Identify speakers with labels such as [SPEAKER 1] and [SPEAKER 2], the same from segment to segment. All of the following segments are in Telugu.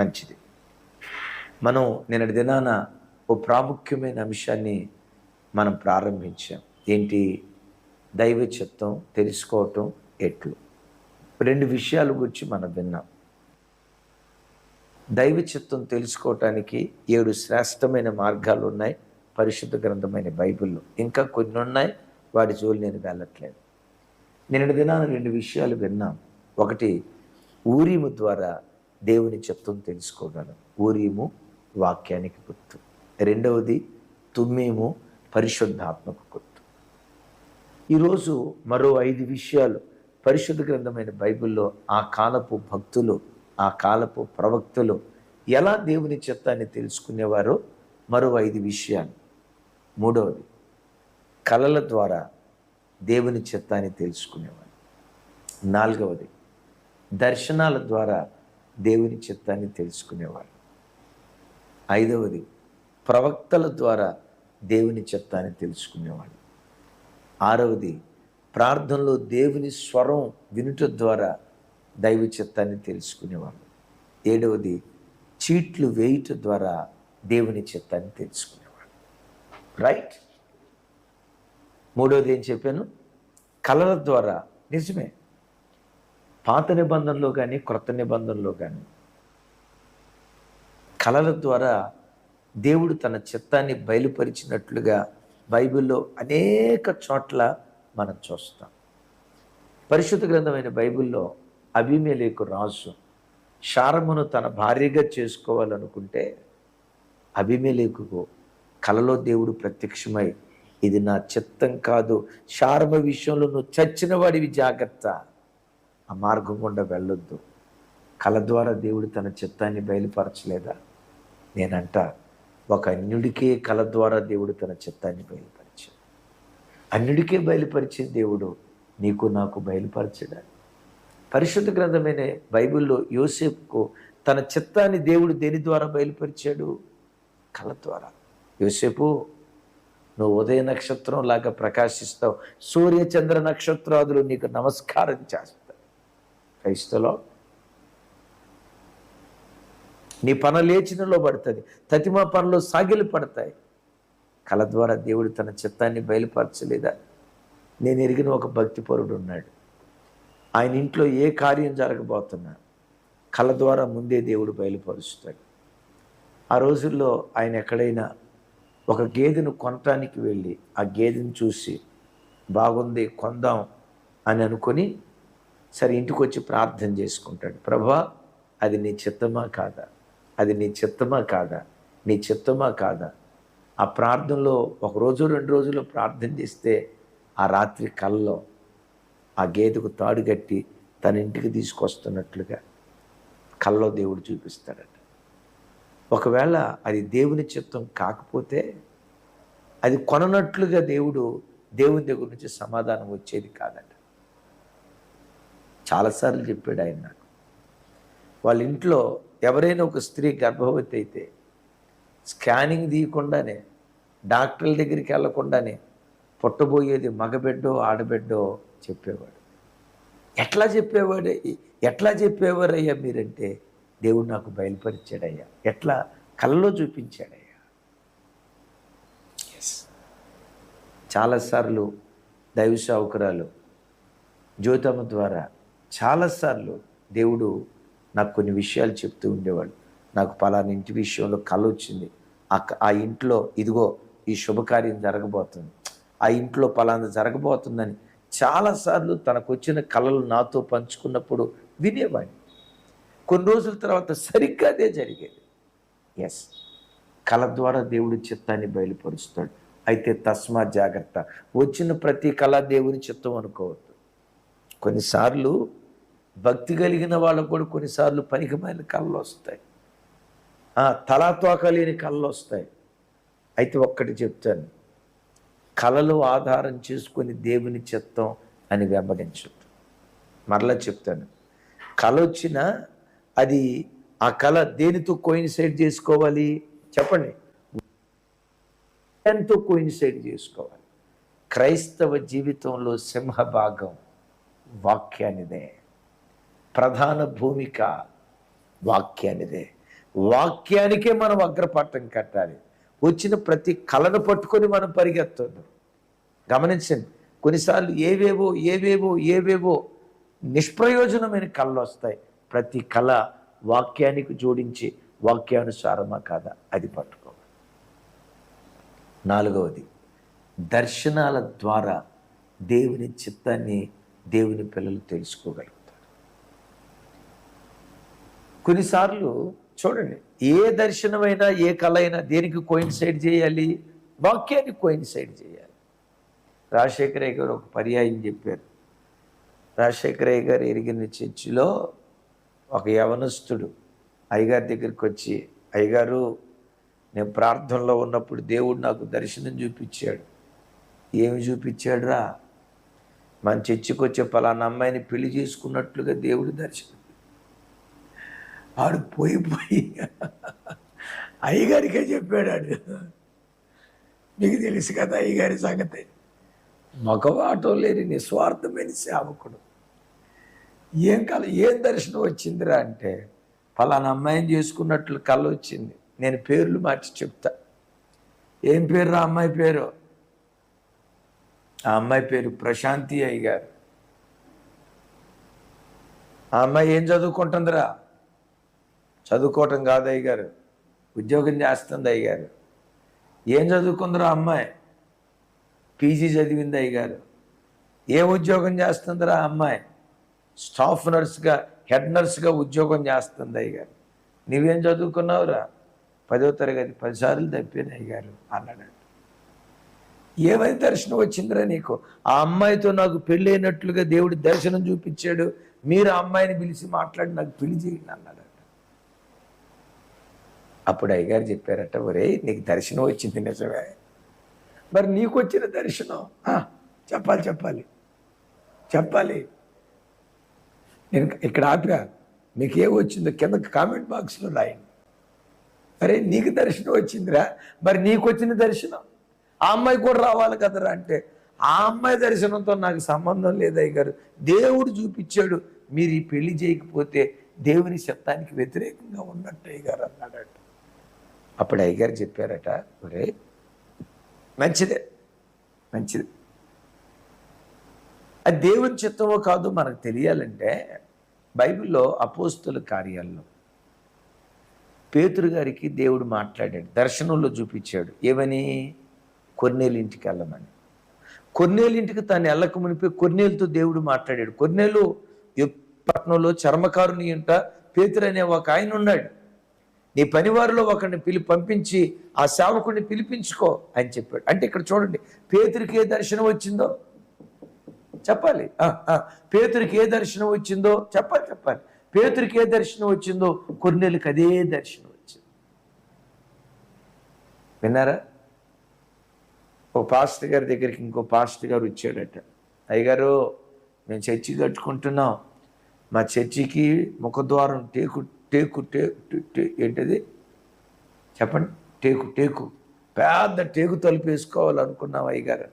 [SPEAKER 1] మంచిది. మనం నిన్నటి దినాన ఓ ప్రాముఖ్యమైన అంశాన్ని మనం ప్రారంభించాం. ఏంటి? దైవ చిత్తం తెలుసుకోవటం ఎట్లు. రెండు విషయాల గురించి మనం విన్నాం. దైవ చిత్తం తెలుసుకోవటానికి ఏడు శ్రేష్టమైన మార్గాలు ఉన్నాయి. పరిశుద్ధ గ్రంథమైన బైబిల్లో ఇంకా కొన్ని ఉన్నాయి. వాటి జోలు నేను వెళ్ళట్లేదు. నిన్నటి దినాన రెండు విషయాలు విన్నాం. ఒకటి ఊరీము ద్వారా దేవుని చిత్తం తెలుసుకోగలం. ఊరేము వాక్యానికి గుర్తు. రెండవది తుమ్మేము పరిశుద్ధాత్మకు గుర్తు. ఈరోజు మరో ఐదు విషయాలు పరిశుద్ధ గ్రంథమైన బైబిల్లో ఆ కాలపు భక్తులు ఆ కాలపు ప్రవక్తలు ఎలా దేవుని చిత్తాన్ని తెలుసుకునేవారో మరో ఐదు విషయాలు. మూడవది కళల ద్వారా దేవుని చిత్తాన్ని తెలుసుకునేవారు. నాలుగవది దర్శనాల ద్వారా దేవుని చిత్తాన్ని తెలుసుకునేవారు. ఐదవది ప్రవక్తల ద్వారా దేవుని చిత్తాన్ని తెలుసుకునేవాడు. ఆరవది ప్రార్థనలో దేవుని స్వరం వినుట ద్వారా దైవ చిత్తాన్ని తెలుసుకునేవాడు. ఏడవది చీట్లు వేయుట ద్వారా దేవుని చిత్తాన్ని తెలుసుకునేవాడు. రైట్ మూడవది ఏం చెప్పాను? కళల ద్వారా నిజమే పాత నిబంధనలో కానీ క్రొత్త నిబంధనలో కానీ కళల ద్వారా దేవుడు తన చిత్తాన్ని బయలుపరిచినట్లుగా బైబిల్లో అనేక చోట్ల మనం చూస్తాం. పరిశుద్ధ గ్రంథమైన బైబిల్లో అభిమేలేకు రాజు శారమును తన భార్యగా చేసుకోవాలనుకుంటే అభిమేలేకు కలలో దేవుడు ప్రత్యక్షమై ఇది నా చిత్తం కాదు శారమ విషయంలో నువ్వు చచ్చిన వాడివి జాగ్రత్త. ఆ మార్గం గుండా వెళ్ళొద్దు. కళ ద్వారా దేవుడు తన చిత్తాన్ని బయలుపరచలేదా? నేనంట ఒక అన్యుడికే కళ ద్వారా దేవుడు తన చిత్తాన్ని బయలుపరిచాడు. అన్యుడికే బయలుపరిచే దేవుడు నీకు నాకు బయలుపరచడా? పరిశుద్ధ గ్రంథమైన బైబిల్లో యోసేపుకు తన చిత్తాన్ని దేవుడు దేని ద్వారా బయలుపరిచాడు? కళ ద్వారా. యోసేపు నువ్వు ఉదయ నక్షత్రం లాగా ప్రకాశిస్తావు సూర్య చంద్ర నక్షత్రాదులు నీకు నమస్కారం చేస్తావు క్రైస్తలో. నీ పన లేచినలో పడుతుంది. తతిమా పనులు సాగిలి పడతాయి. కళ ద్వారా దేవుడు తన చిత్తాన్ని బయలుపరచలేదా? నేను ఎరిగిన ఒక భక్తిపరుడు ఉన్నాడు. ఆయన ఇంట్లో ఏ కార్యం జరగబోతున్నా కళ ద్వారా ముందే దేవుడు బయలుపరుస్తాడు. ఆ రోజుల్లో ఆయన ఎక్కడైనా ఒక గేదెను కొనటానికి వెళ్ళి ఆ గేదెను చూసి బాగుంది కొందాం అని అనుకొని సరే ఇంటికి వచ్చి ప్రార్థన చేసుకుంటాడు. ప్రభా అది నీ చిత్తమా కాదా? అది నీ చిత్తమా కాదా? నీ చిత్తమా కాదా? ఆ ప్రార్థనలో ఒక రోజు రెండు రోజులు ప్రార్థన చేస్తే ఆ రాత్రి కల్లో ఆ గేదెకు తాడు కట్టి తన ఇంటికి తీసుకొస్తున్నట్లుగా కల్లో దేవుడు చూపిస్తాడట. ఒకవేళ అది దేవుని చిత్తం కాకపోతే అది కొననట్లుగా దేవుడు దేవుని దగ్గర నుంచి సమాధానం వచ్చేది కాదట. చాలాసార్లు చెప్పాడు ఆయన నాకు. వాళ్ళ ఇంట్లో ఎవరైనా ఒక స్త్రీ గర్భవతి అయితే స్కానింగ్ తీయకుండానే డాక్టర్ల దగ్గరికి వెళ్ళకుండానే పుట్టబోయేది మగబిడ్డో ఆడబిడ్డో చెప్పేవాడు. ఎట్లా చెప్పేవాడు? ఎట్లా చెప్పేవారయ్యా మీరంటే దేవుడు నాకు బయలుపరిచాడయ్యా. ఎట్లా? కళ్ళలో చూపించాడయ్యా. ఎస్ చాలాసార్లు దైవ సావుకురాలు జ్యోతమ్మ ద్వారా చాలాసార్లు దేవుడు నాకు కొన్ని విషయాలు చెప్తూ ఉండేవాడు. నాకు పలానా ఇంటి విషయంలో కళ వచ్చింది. ఆ క- ఆ ఇంట్లో ఇదిగో ఈ శుభకార్యం జరగబోతుంది. ఆ ఇంట్లో పలానా జరగబోతుందని చాలాసార్లు తనకు వచ్చిన కళలు నాతో పంచుకున్నప్పుడు వినేవాడిని. కొన్ని రోజుల తర్వాత సరిగ్గా అదే జరిగేది. ఎస్ కళ ద్వారా దేవుడి చిత్తాన్ని బయలుపరుస్తాడు. అయితే తస్మా జాగ్రత్త. వచ్చిన ప్రతి కళ దేవుని చిత్తం అనుకోవద్దు. కొన్నిసార్లు భక్తి కలిగిన వాళ్ళకు కూడా కొన్నిసార్లు పనికిమైన కళ్ళు వస్తాయి. తలాతోక లేని కళ్ళు వస్తాయి. అయితే ఒక్కటి చెప్తాను. కళలు ఆధారం చేసుకొని దేవుని చిత్తం అని వెంబడించద్దు మరలా చెప్తాను. కళ వచ్చినా అది ఆ కళ దేనితో కోయిన్సైడ్ చేసుకోవాలి? చెప్పండి. ఎంతో కోయిన్సైడ్ చేసుకోవాలి? క్రైస్తవ జీవితంలో సింహభాగం వాక్యానిదే. ప్రధాన భూమిక వాక్యానిదే. వాక్యానికే మనం అగ్రపట్టం కట్టాలి. వచ్చిన ప్రతి కళను పట్టుకొని మనం పరిగెత్తొద్దు. గమనించండి కొన్నిసార్లు ఏవేవో ఏవేవో ఏవేవో నిష్ప్రయోజనమైన కళలు వస్తాయి ప్రతి కళ వాక్యానికి జోడించి వాక్యానుసారమా కాదా? అది పట్టుకోవాలి. నాలుగవది దర్శనాల ద్వారా దేవుని చిత్తాన్ని దేవుని పిల్లలు తెలుసుకోగలుగుతారు కొన్నిసార్లు చూడండి ఏ దర్శనమైనా ఏ కళ అయినా దేనికి కోయిన్సైడ్ చేయాలి? వాక్యానికి కోయిన్సైడ్ చేయాలి. రాజశేఖరయ్య గారు ఒక పర్యాయం చెప్పారు. రాజశేఖరయ్య గారు ఎరిగిన చర్చిలో ఒక యవనస్తుడు అయ్యగారి దగ్గరికి వచ్చి అయ్యగారు నేను ప్రార్థనలో ఉన్నప్పుడు దేవుడు నాకు దర్శనం చూపించాడు. ఏమి చూపించాడురా? మన చర్చికి వచ్చే పలానా అమ్మాయిని పెళ్ళి చేసుకున్నట్లుగా దేవుడు దర్శనం ఆడు పోయి పోయి అయ్యగారికే చెప్పాడు ఆడు మీకు తెలుసు కదా అయ్యగారి సంగతి. మగవాటం లేని నిస్వార్థమైన సేవకుడు. ఏం కల ఏం దర్శనం వచ్చిందిరా అంటే ఫలానా అమ్మాయిని చేసుకున్నట్లు కళ వచ్చింది. నేను పేర్లు మార్చి చెప్తా. ఏం పేరు రా అమ్మాయి పేరు? ఆ అమ్మాయి పేరు ప్రశాంతి అయ్య గారు ఆ అమ్మాయి ఏం చదువుకుంటుందిరా? చదువుకోవటం కాదు అయ్యగారు. ఉద్యోగం చేస్తుంది అయ్యగారు. ఏం చదువుకుందిరా అమ్మాయి? పీజీ చదివింది అయ్యగారు. ఏ ఉద్యోగం చేస్తుందిరా అమ్మాయి? స్టాఫ్ నర్స్గా హెడ్ నర్స్గా ఉద్యోగం చేస్తుంది అయ్యగారు. నువ్వేం చదువుకున్నావురా? పదో తరగతి పదిసార్లు తప్పాను అయ్యగారు అన్నాడు. ఏమై దర్శనం వచ్చిందిరా నీకు? ఆ అమ్మాయితో నాకు పెళ్ళైనట్లుగా దేవుడు దర్శనం చూపించాడు. మీరు ఆ అమ్మాయిని పిలిచి మాట్లాడి నాకు పెళ్ళి చేయండి అన్నాడు. అప్పుడు అయ్యగారు చెప్పారట ఒరే నీకు దర్శనం వచ్చింది నిజమే. మరి నీకు వచ్చిన దర్శనం? చెప్పాలి చెప్పాలి. చెప్పాలి. నేను ఇక్కడ ఆపిరా మీకు ఏం వచ్చిందో కింద కామెంట్ బాక్స్లో రాయండి. అరే నీకు దర్శనం వచ్చిందిరా మరి నీకు వచ్చిన దర్శనం? ఆ అమ్మాయి కూడా రావాలి కదరా అంటే ఆ అమ్మాయి దర్శనంతో నాకు సంబంధం లేదు గారు దేవుడు చూపించాడు మీరు ఈ పెళ్ళి చేయకపోతే దేవుని శబ్దానికి వ్యతిరేకంగా ఉన్నట్టు అయ్యగారు అన్నాడట. అప్పుడు అయ్యగారు చెప్పారట ఒరే మంచిదే మంచిది. అది దేవుని చిత్తమో కాదు మనకు తెలియాలంటే బైబిల్లో అపోస్తుల కార్యాల్లో పేతురు గారికి దేవుడు మాట్లాడాడు దర్శనంలో చూపించాడు. ఏమని? కొన్నేళ్ళ ఇంటికి వెళ్ళమని. కొన్నేలింటికి తను తాను వెళ్ళక మునిపి కొన్నేళ్ళతో దేవుడు మాట్లాడాడు. కొన్నేళ్ళు పట్టణంలో చర్మకారుని ఇంట పేతురు అనే ఒక ఆయన ఉన్నాడు. నీ పనివారిలో ఒకరిని పిలి పంపించి ఆ సేవకుడిని పిలిపించుకో అని చెప్పాడు. అంటే ఇక్కడ చూడండి పేతురికి ఏ దర్శనం వచ్చిందో? చెప్పాలి. పేతురికి ఏ దర్శనం వచ్చిందో? చెప్పాలి చెప్పాలి. పేతురికి ఏ దర్శనం వచ్చిందో? కొన్నేళ్ళకి అదే దర్శనం వచ్చింది. విన్నారా? ఓ పాస్టర్ గారి దగ్గరికి ఇంకో పాస్టర్ గారు వచ్చాడట. అయ్యగారు మేము చర్చి కట్టుకుంటున్నాం. మా చర్చికి ముఖద్వారం టేకు టేకు టే టే- ఏంటది? చెప్పండి. టేకు టేకు. పెద్ద టేకు తలుపేసుకోవాలనుకున్నాం అయ్యగారు?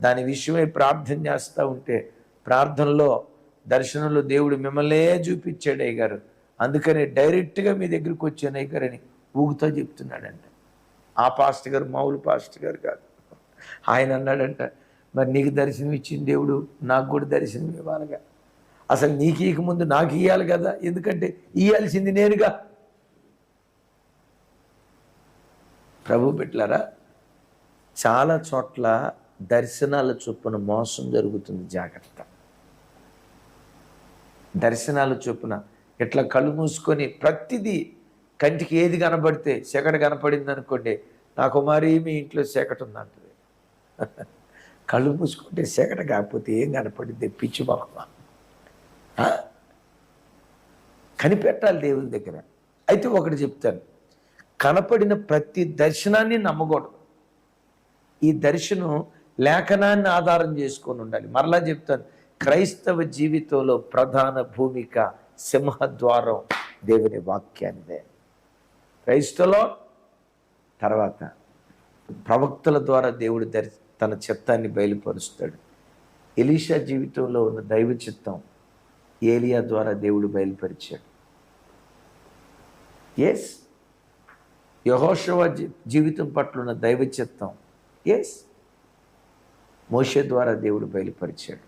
[SPEAKER 1] దాని విషయమై ప్రార్థన చేస్తూ ఉంటే ప్రార్థనలో దర్శనంలో దేవుడు మిమ్మల్నే చూపించాడు అయ్యగారు. అందుకని డైరెక్ట్గా మీ దగ్గరికి వచ్చాను అయ్యగారు అని ఊగుతో చెప్తున్నాడంట. ఆ పాస్టర్ గారు మామూలు పాస్టర్ గారు కాదు. ఆయన అన్నాడంట మరి నీకు దర్శనం ఇచ్చింది దేవుడు నాకు కూడా దర్శనం ఇవ్వాలిగా అసలు నీకు ఇకముందు నాకు ఇవ్వాలి కదా? ఎందుకంటే ఇవ్వాల్సింది నేనుగా. ప్రభు బిడ్డలారా చాలా చోట్ల దర్శనాల చొప్పున మోసం జరుగుతుంది జాగ్రత్త. దర్శనాల చొప్పున ఇట్లా కళ్ళు మూసుకొని ప్రతిదీ కంటికి ఏది కనబడితే సెకట కనపడింది అనుకోండి నా కుమారి మీ ఇంట్లో సెకట ఉందంటది. కళ్ళు మూసుకుంటే సెకట కాకపోతే ఏం కనపడింది పిచ్చి మొహమా? కనిపెట్టాలి దేవుని దగ్గర. అయితే ఒకటి చెప్తాను. కనపడిన ప్రతి దర్శనాన్ని నమ్మకూడదు. ఈ దర్శనం లేఖనాన్ని ఆధారం చేసుకొని ఉండాలి. మరలా చెప్తాను. క్రైస్తవ జీవితంలో ప్రధాన భూమిక సింహద్వారం దేవుని వాక్యానిదే. క్రైస్తలో తర్వాత ప్రవక్తల ద్వారా దేవుడు దర్శ తన చిత్తాన్ని బయలుపరుస్తాడు. ఎలీషా జీవితంలో ఉన్న దైవ చిత్తం ఏలియా ద్వారా దేవుడు బయలుపరిచాడు. ఎస్ యహోషవ జీవితం పట్ల ఉన్న దైవ చిత్తం ఎస్ మోష ద్వారా దేవుడు బయలుపరిచాడు.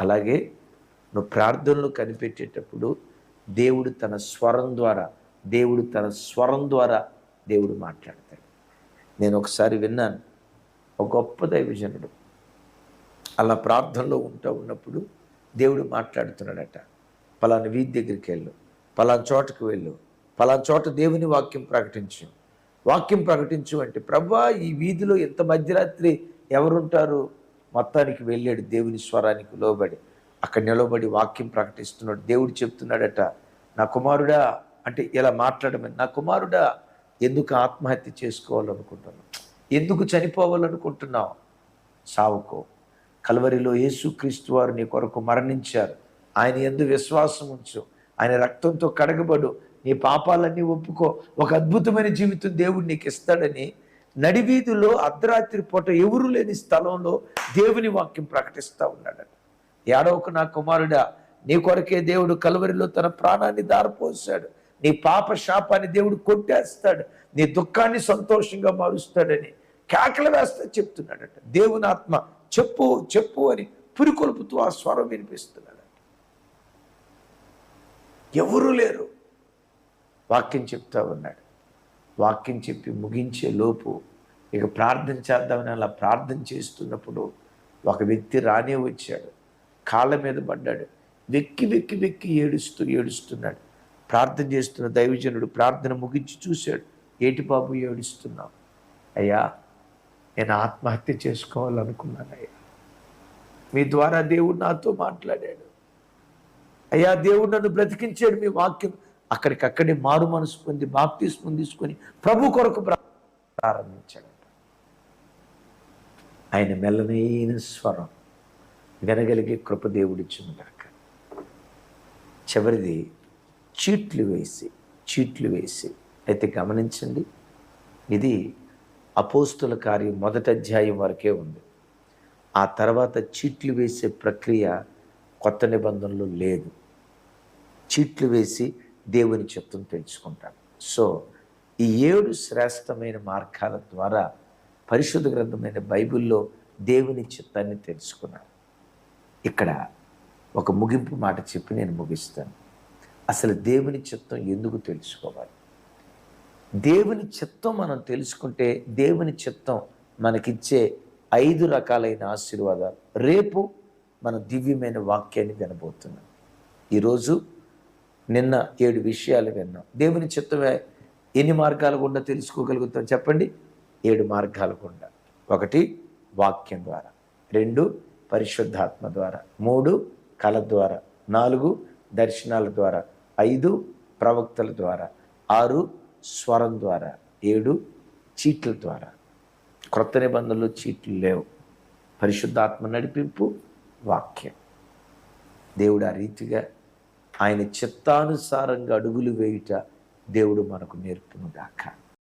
[SPEAKER 1] అలాగే నువ్వు ప్రార్థనలు కనిపెట్టేటప్పుడు దేవుడు తన స్వరం ద్వారా దేవుడు తన స్వరం ద్వారా దేవుడు మాట్లాడతాడు. నేను ఒకసారి విన్నాను. ఒక గొప్ప దైవజనుడు. అలా ప్రార్థనలో ఉంటా ఉన్నప్పుడు దేవుడు మాట్లాడుతున్నాడట. పలానా వీధి దగ్గరికి వెళ్ళు. పలానా చోటకు వెళ్ళు. పలానా చోట దేవుని వాక్యం ప్రకటించు. వాక్యం ప్రకటించు అంటే ప్రభా ఈ వీధిలో ఎంత మధ్యరాత్రి ఎవరుంటారు? మొత్తానికి వెళ్ళాడు దేవుని స్వరానికి లోబడి. అక్కడ నిలబడి వాక్యం ప్రకటిస్తున్నాడు. దేవుడు చెప్తున్నాడట నా కుమారుడా అంటే ఇలా మాట్లాడమని నా కుమారుడా ఎందుకు ఆత్మహత్య చేసుకోవాలనుకుంటున్నావు? ఎందుకు చనిపోవాలనుకుంటున్నావు? సావుకో. కలవరిలో యేసుక్రీస్తు వారు నీ కొరకు మరణించారు. ఆయన ఎందు విశ్వాసం ఉంచు. ఆయన రక్తంతో కడగబడు. నీ పాపాలన్నీ ఒప్పుకో. ఒక అద్భుతమైన జీవితం దేవుడు నీకు ఇస్తాడని నడివీధిలో అర్ధరాత్రి పూట ఎవరు లేని స్థలంలో దేవుని వాక్యం ప్రకటిస్తూ ఉన్నాడట. ఏడవకు నా కుమారుడా నీ కొరకే దేవుడు కలవరిలో తన ప్రాణాన్ని దారిపోసాడు నీ పాప శాపాన్ని దేవుడు కొట్టేస్తాడు. నీ దుఃఖాన్ని సంతోషంగా మారుస్తాడని కేకలు వేస్తే చెప్తున్నాడట. దేవునాత్మ చెప్పు చెప్పు అని పురికొల్పుతూ ఆ స్వరం వినిపిస్తున్నాడట ఎవరు లేరు. వాక్యం చెప్తా ఉన్నాడు. వాక్యం చెప్పి ముగించే లోపు ఇక ప్రార్థన చేద్దామని అలా ప్రార్థన చేస్తున్నప్పుడు ఒక వ్యక్తి రానే వచ్చాడు. కాళ్ళ మీద పడ్డాడు. వెక్కి వెక్కి వెక్కి ఏడుస్తూ ఏడుస్తున్నాడు. ప్రార్థన చేస్తున్న దైవజనుడు ప్రార్థన ముగించి చూశాడు. ఏటి బాబు ఏడుస్తున్నావు? అయ్యా నేను ఆత్మహత్య చేసుకోవాలనుకున్నానయ్యా. మీ ద్వారా దేవుడు నాతో మాట్లాడాడు. అయ్యా దేవుడు నన్ను బ్రతికించాడు మీ వాక్యం. అక్కడికక్కడే మారు మనసు పొంది బాప్తిస్మం తీసుకొని ప్రభు కొరకు ప్రారంభించాడట. ఆయన మెల్లనైన స్వరం వినగలిగే కృపదేవుడిచ్చింది దేవుడిచ్చుగాక చివరిది చీట్లు వేసి చీట్లు వేసి. అయితే గమనించండి ఇది అపోస్తుల కార్యం మొదటి అధ్యాయం వరకే ఉంది. ఆ తర్వాత చీట్లు వేసే ప్రక్రియ కొత్త నిబంధనలు లేదు. చీట్లు వేసి దేవుని చిత్తం తెలుసుకుంటాను సో ఈ ఏడు శ్రేష్టమైన మార్గాల ద్వారా పరిశుద్ధ గ్రంథమైన బైబిల్లో దేవుని చిత్తాన్ని తెలుసుకున్నాను ఇక్కడ ఒక ముగింపు మాట చెప్పి నేను ముగిస్తాను. అసలు దేవుని చిత్తం ఎందుకు తెలుసుకోవాలి? దేవుని చిత్తం మనం తెలుసుకుంటే దేవుని చిత్తం మనకిచ్చే ఐదు రకాలైన ఆశీర్వాదాలు. రేపు మన దివ్యమైన వాక్యాన్ని వినబోతున్నాం. ఈరోజు నిన్న ఏడు విషయాలు విన్నాం. దేవుని చిత్తమే ఎన్ని మార్గాల గుండా తెలుసుకోగలుగుతాం చెప్పండి? ఏడు మార్గాల గుండా. ఒకటి వాక్యం ద్వారా. రెండు పరిశుద్ధాత్మ ద్వారా. మూడు కళ ద్వారా. నాలుగు దర్శనాల ద్వారా. ఐదు ప్రవక్తల ద్వారా. ఆరు స్వరం ద్వారా ఏడు చీట్ల ద్వారా. క్రొత్త నిబంధనలు చీట్లు లేవు. పరిశుద్ధాత్మ నడిపింపు వాక్యం. దేవుడు ఆ రీతిగా ఆయన చిత్తానుసారంగా అడుగులు వేయుట దేవుడు మనకు నేర్పును గాక.